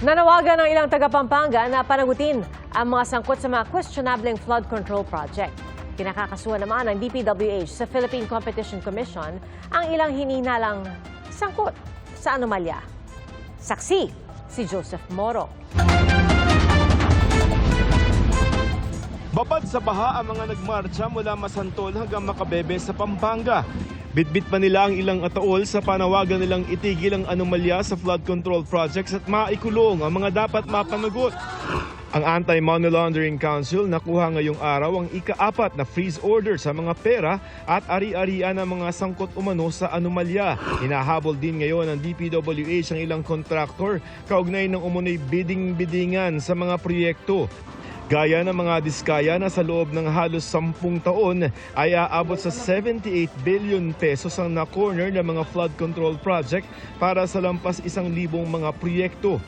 Nanawagan ng ilang taga-Pampanga na panagutin ang mga sangkot sa mga questionableng flood control project. Pinakakasuhan naman ng DPWH sa Philippine Competition Commission ang ilang hinihinalang sangkot sa anomalya. Saksi si Joseph Moro. Babad sa baha ang mga nagmarcha mula Masantol hanggang Makabebe sa Pampanga. Bitbit pa nila ang ilang ataol sa panawagan nilang itigil ang anomalya sa flood control projects at maikulong ang mga dapat mapanagot. Ang Anti-Money Laundering Council nakuha ngayong araw ang ika-apat na freeze order sa mga pera at ari-arian ng mga sangkot umano sa anomalya. Hinahabol din ngayon ng DPWH ang ilang kontraktor kaugnay ng umunoy bidding-biddingan sa mga proyekto. Gaya ng mga diskaya na sa loob ng halos 10 taon ay aabot sa 78 billion pesos ang na-corner ng mga flood control project para sa lampas isang libong mga proyekto.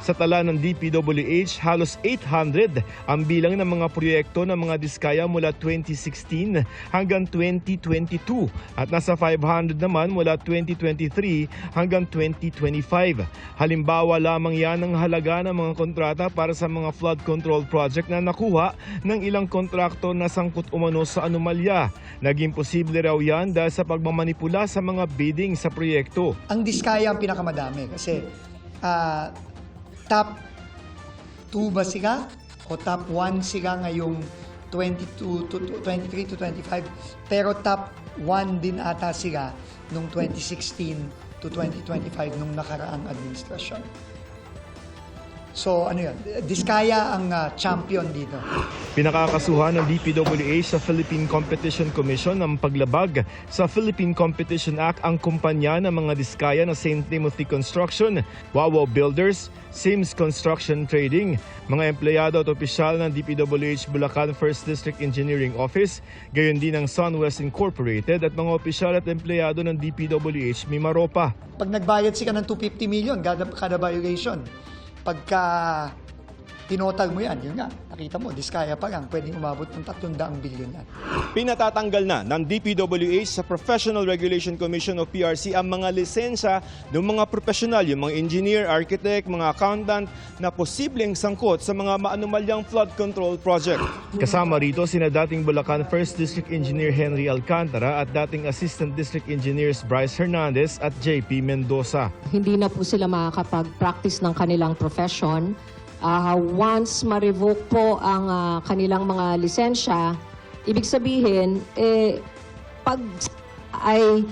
Sa tala ng DPWH, halos 800 ang bilang ng mga proyekto ng mga diskaya mula 2016 hanggang 2022 at nasa 500 naman mula 2023 hanggang 2025. Halimbawa lamang yan ang halaga ng mga kontrata para sa mga flood control project na nakuha ng ilang kontraktor na sangkot umano sa anomalya. Naging posible raw yan dahil sa pagmamanipula sa mga bidding sa proyekto. Ang Diskaya ang pinakamadami kasi ah, top 2 ba sila o top 1 sila ngayong 22 to, to 23 to 25 pero top 1 din ata sila nung 2016 to 2025 nung nakaraang administrasyon. So ano yun, Diskaya ang ah, champion dito. Pinakakasuhan ng DPWH sa Philippine Competition Commission ng paglabag sa Philippine Competition Act ang kumpanya ng mga diskaya na St. Timothy Construction, Wawa Builders, Sims Construction Trading, mga empleyado at opisyal ng DPWH Bulacan 1st District Engineering Office, gayon din ng Sunwest Incorporated at mga opisyal at empleyado ng DPWH Mimaropa. Pag nagbayad sila ng 250 million kada, kada violation, pagka tinotag mo yan, yun nga, nakita mo, diskaya pa lang, pwedeng umabot ng 300 billion yan. Pinatatanggal na ng DPWH sa Professional Regulation Commission o PRC ang mga lisensya ng mga profesional, yung mga engineer, architect, mga accountant na posibleng sangkot sa mga maanumalyang flood control project. Kasama rito sina dating Bulacan 1st District Engineer Henry Alcantara at dating Assistant District Engineers Bryce Hernandez at JP Mendoza. hindi na po sila makakapag-practice ng kanilang profession. Ah, once ma-revoke po ang ah, kanilang mga lisensya, ibig sabihin, eh, pag ay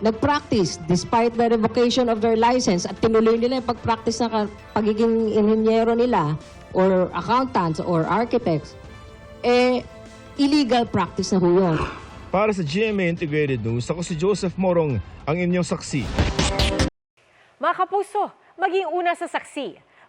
nag-practice despite the revocation of their license at tinuloy nila yung pag-practice ng pagiging inhenyero nila or accountants or architects, eh, illegal practice na ho yun. Para sa GMA Integrated News, ako si Joseph Morong, ang inyong saksi. Mga kapuso, maging una sa saksi.